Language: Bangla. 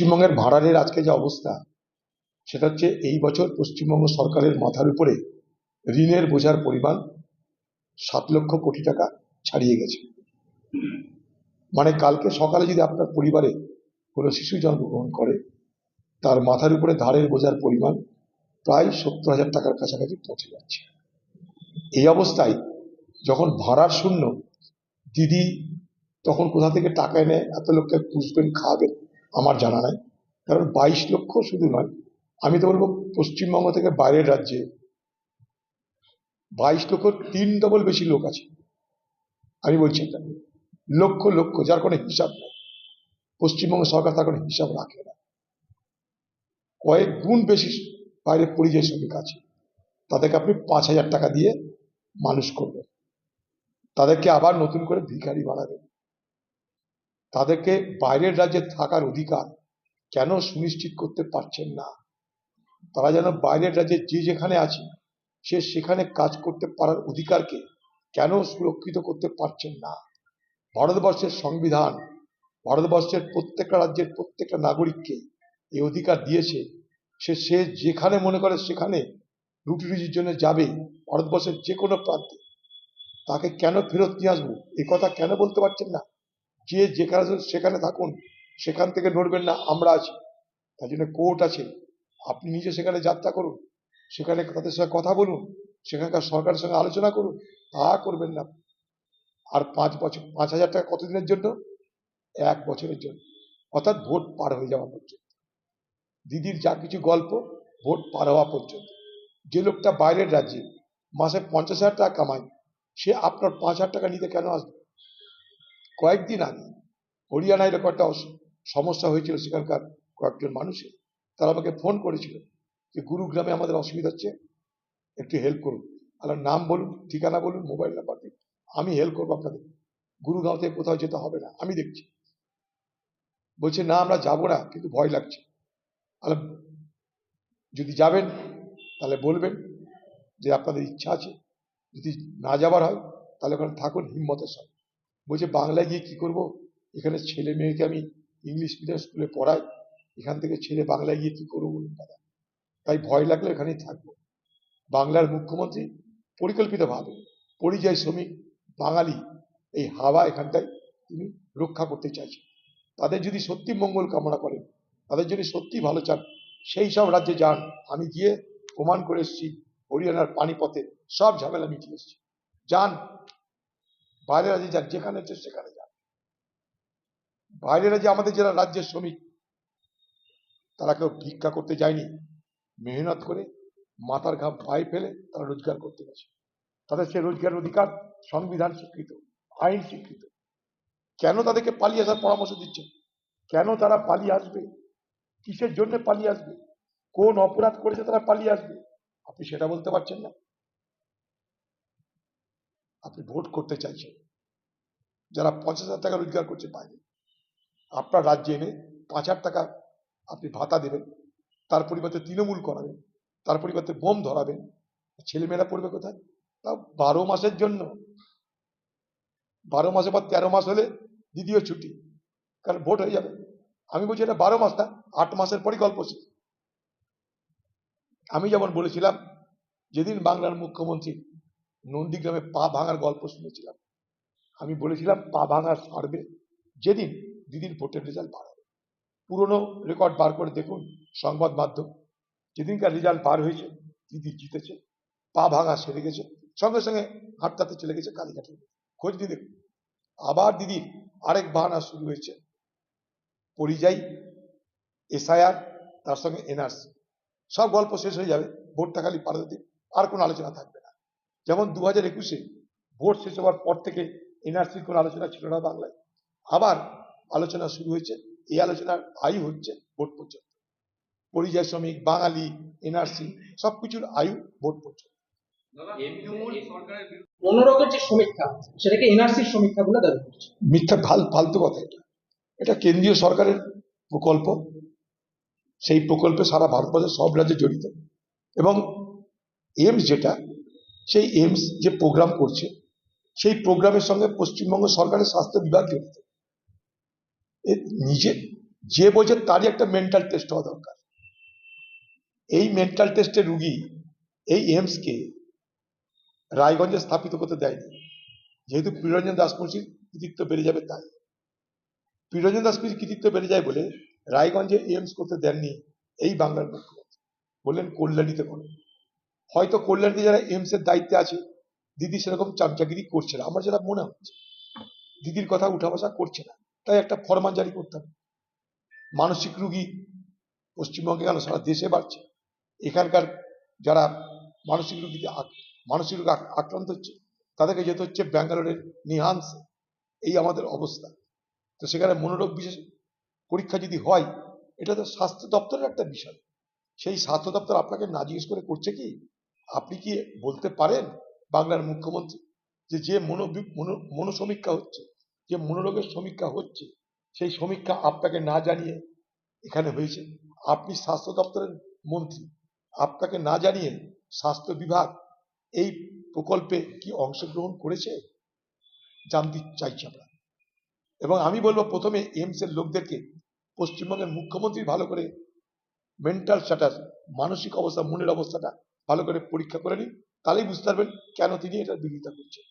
পশ্চিমবঙ্গের ভাড়ারের আজকে যে অবস্থা, সেটা হচ্ছে এই বছর পশ্চিমবঙ্গ সরকারের মাথার উপরে ঋণের বোঝার পরিমাণ সাত লক্ষ কোটি টাকা ছাড়িয়ে গেছে। মানে কালকে সকালে যদি আপনার পরিবারে কোনো শিশু জন্মগ্রহণ করে, তার মাথার উপরে ধারের বোঝার পরিমাণ প্রায় সত্তর হাজার টাকার কাছাকাছি পৌঁছে যাচ্ছে। এই অবস্থায় যখন ভাড়ার শূন্য, দিদি তখন কোথা থেকে টাকা এনে এত লোককে পুষবেন খাওয়াবেন? আমার জানা নাই। কারণ বাইশ লক্ষ শুধু নয়, আমি তো বলব পশ্চিমবঙ্গ থেকে বাইরের রাজ্যে বাইশ লক্ষ তিন ডবল বেশি লোক আছে। আমি বলছি লক্ষ লক্ষ, যার কোনো হিসাব নেই। পশ্চিমবঙ্গ সরকার তার কোনো হিসাব রাখে না। কয়েক গুণ বেশি বাইরে পরিযায়ী শ্রমিক আছে। তাদেরকে আপনি পাঁচ হাজার টাকা দিয়ে মানুষ করবেন। তাদেরকে আবার নতুন করে ভিখারি বানাবেন। তাদেরকে বাইরের রাজ্যে থাকার অধিকার কেন সুনিশ্চিত করতে পারছেন না? তারা যেন বাইরের রাজ্যে যে যেখানে আছে, সে সেখানে কাজ করতে পারার অধিকারকে কেন সুরক্ষিত করতে পারছেন না? ভারতবর্ষের সংবিধান, ভারতবর্ষের প্রত্যেকটা রাজ্যের প্রত্যেকটা নাগরিককে এই অধিকার দিয়েছে। সে সে যেখানে মনে করে সেখানে রুটি রুজির জন্য যাবে ভারতবর্ষের যে কোনো প্রান্তে। তাকে কেন ফেরত নিয়ে আসব? এ কথা কেন বলতে পারছেন না? যে যেখানে সেখানে থাকুন। সেখান থেকে নড়বেন না, আমরা আছি। তার জন্য কোর্ট আছে। আপনি নিজে সেখানে যাত্রা করুন। সেখানে তাদের সঙ্গে কথা বলুন। সেখানকার সরকারের সঙ্গে আলোচনা করুন। তা করবেন না। আর পাঁচ বছর, পাঁচ হাজার টাকা কতদিনের জন্য? এক বছরের জন্য। অর্থাৎ ভোট পার হয়ে যাওয়া পর্যন্ত। দিদির যা কিছু গল্প, ভোট পার হওয়া পর্যন্ত। যে লোকটা বাইরের রাজ্যে, মাসে পঞ্চাশ হাজার টাকা কামায়, সে আপনার পাঁচ হাজার টাকা নিতে কেন আসবে? কয়েকদিন আগে হরিয়ানায় এরকম একটা সমস্যা হয়েছিল সেখানকার কয়েকজন মানুষের। তারা আমাকে ফোন করেছিল যে, গুরুগ্রামে আমাদের অসুবিধা হচ্ছে, একটু হেল্প করুন। আর নাম বলুন, ঠিকানা বলুন মোবাইল নাম্বার দিন। আমি হেল্প করব আপনাদের। গুরুগাঁও থেকে কোথাও যেতে হবে না, আমি দেখছি। বলছে, না, আমরা যাব না, কিন্তু ভয় লাগছে। তাহলে যদি যাবেন, তাহলে বলবেন যে, আপনাদের ইচ্ছা আছে। যদি না যাবার হয়, তাহলে ওখানে থাকুন, হিম্মতের সঙ্গে। বলছে বাংলায় গিয়ে কি করব? এখানে ছেলে মেয়েকে আমি ইংলিশ মিডিয়াম স্কুলে পড়াই, এখান থেকে ছেলে বাংলায় গিয়ে কি করব বলুন দাদা? তাই ভয় লাগলে এখানেই থাকব। বাংলার মুখ্যমন্ত্রী পরিকল্পিতভাবে পরিযায়ী শ্রমিক, বাঙালি, এই হাওয়া এখানটায় তিনি রক্ষা করতে চাইছেন। তাদের যদি সত্যি মঙ্গল কামনা করেন, তাদের যদি সত্যি ভালো চান, সেই সব রাজ্যে যান। আমি গিয়ে প্রমাণ করে এসেছি, হরিয়ানার পানিপথে সব ঝামেলা মিটিয়ে এসেছি। যান বাইরের রাজ্যে যান যেখানে হচ্ছে সেখানে যান বাইরের রাজ্যে আমাদের যারা রাজ্যের শ্রমিক, তারা কেউ ভিক্ষা করতে যায়নি, মেহনত করে মাথার ঘাম পায়ে ফেলে তারা রোজগার করতে গেছে। তাদের সে রোজগারের অধিকার সংবিধান স্বীকৃত, আইন স্বীকৃত। কেন তাদেরকে পালিয়ে আসার পরামর্শ দিচ্ছেন? কেন তারা পালিয়ে আসবে? কিসের জন্য পালিয়ে আসবে? কোন অপরাধ করেছে তারা পালিয়ে আসবে? আপনি সেটা বলতে পারছেন না। আপনি ভোট করতে চাইছেন। যারা পঞ্চাশ হাজার টাকা রোজগার করছে বাইরে, আপনার রাজ্যে এনে পাঁচ হাজার টাকা আপনি ভাতা দেবেন, তার পরিবর্তে তৃণমূল করাবেন, তার পরিবর্তে বোম ধরাবেন, ছেলেমেয়েরা পড়বে কোথায়? তা বারো মাসের জন্য। বারো মাসের পর তেরো মাস হলে দ্বিতীয় ছুটি, কারণ ভোট হয়ে যাবে। আমি বলছি এটা বারো মাস না, আট মাসের পরই গল্প আমি যেমন বলেছিলাম, যেদিন বাংলার মুখ্যমন্ত্রী নন্দীগ্রামে পা ভাঙার গল্প শুনেছিলাম। আমি বলেছিলাম, পা ভাঙার সারবে যেদিন দিদির ভোটের রেজাল্ট বার হবে। পুরনো রেকর্ড বার করে দেখুন সংবাদ মাধ্যম। যেদিনকার রেজাল্ট বার হয়েছে, দিদি জিতেছে, পা ভাঙা সেরে গেছে, সঙ্গে সঙ্গে হাঁটতে চলে গেছে কালীঘাটে। খোঁজ দিয়ে দেখুন, আবার দিদির আরেক বাহানা শুরু হয়েছে। পরিযায়ী, এসআইআর, তার সঙ্গে এনআরসি। সব গল্প শেষ হয়ে যাবে, ভোটটা খালি পারত দিন আর কোনো আলোচনা থাকবে যেমন দু হাজার একুশে ভোট শেষ হওয়ার পর থেকে এনআরসির কোনো আলোচনা ছিল না বাংলায়। আবার আলোচনা শুরু হয়েছে এই আলোচনার আয়ু হচ্ছে ভোট পর্যন্ত। পরিযায়ী শ্রমিক বাঙালি এনআরসি সবকিছুর আয়ু ভোট পর্যন্ত। অন্যরকম যে সমীক্ষা সেটাকে এনআরসির সমীক্ষা বলে দাবি করছে। মিথ্যা ফাল ফালতু কথা এটা। এটা কেন্দ্রীয় সরকারের প্রকল্প। সেই প্রকল্পে সারা ভারতবর্ষের সব রাজ্যে জড়িত। এবং এমস যেটা সেই এইমস যে প্রোগ্রাম করছে, সেই প্রোগ্রামের সঙ্গে পশ্চিমবঙ্গ সরকারের স্বাস্থ্য বিভাগ জড়িত। নিজে যে বলছে তারই একটা মেন্টাল টেস্ট হওয়া দরকার। এই মেন্টাল টেস্টের রুগী এই এইমসকে রায়গঞ্জে স্থাপিত করতে দেয়নি। যেহেতু প্রিয়রঞ্জন দাসমুন্সির কৃতিত্ব বেড়ে যাবে তাই। প্রিয়রঞ্জন দাসমুন্সির কৃতিত্ব বেড়ে যায় বলে রায়গঞ্জে এইমস করতে দেননি এই বাংলার মুখ্যমন্ত্রী। বললেন কল্যাণীতে করুন হয়তো কল্যাণীতে যারা এইমস এর দায়িত্বে আছে, দিদি সেরকম চামচাগিরি করছে না। আমার যেটা মনে হচ্ছে, দিদির কথা উঠা বসা করছে না। তাই একটা ফরমান জারি করতাম মানসিক রুগী পশ্চিমবঙ্গে কেন সারা দেশে বাড়ছে? এখানকার যারা মানসিক রুগীতে মানসিক রোগে আক্রান্ত হচ্ছে, তাদেরকে যেতে হচ্ছে ব্যাঙ্গালোরের নিহান্সে। এই আমাদের অবস্থা। তো সেখানে মনোরোগ বিশেষ পরীক্ষা যদি হয়, এটা তো স্বাস্থ্য দপ্তরের একটা বিষয়। সেই স্বাস্থ্য দপ্তর আপনাকে না জিজ্ঞেস করে করছে কি? আপনি কি বলতে পারেন বাংলার মুখ্যমন্ত্রী যে যে মনো মনো- মনোসমীক্ষা হচ্ছে, যে মনোরোগের সমীক্ষা হচ্ছে, সেই সমীক্ষা আপনাকে না জানিয়ে এখানে হয়েছে? আপনি স্বাস্থ্য দপ্তরের মন্ত্রী, আপনাকে না জানিয়ে স্বাস্থ্য বিভাগ এই প্রকল্পে কি অংশগ্রহণ করেছে? জানতে চাইছি আমরা। এবং আমি বলব প্রথমে এইমস এর লোকদেরকে, পশ্চিমবঙ্গের মুখ্যমন্ত্রী ভালো করে মেন্টাল স্ট্যাটাস মানসিক অবস্থা, মনের অবস্থাটা ভালো করে পরীক্ষা করে নিন তাহলেই বুঝতে পারবেন কেন তিনি এটার বিরোধিতা করছেন।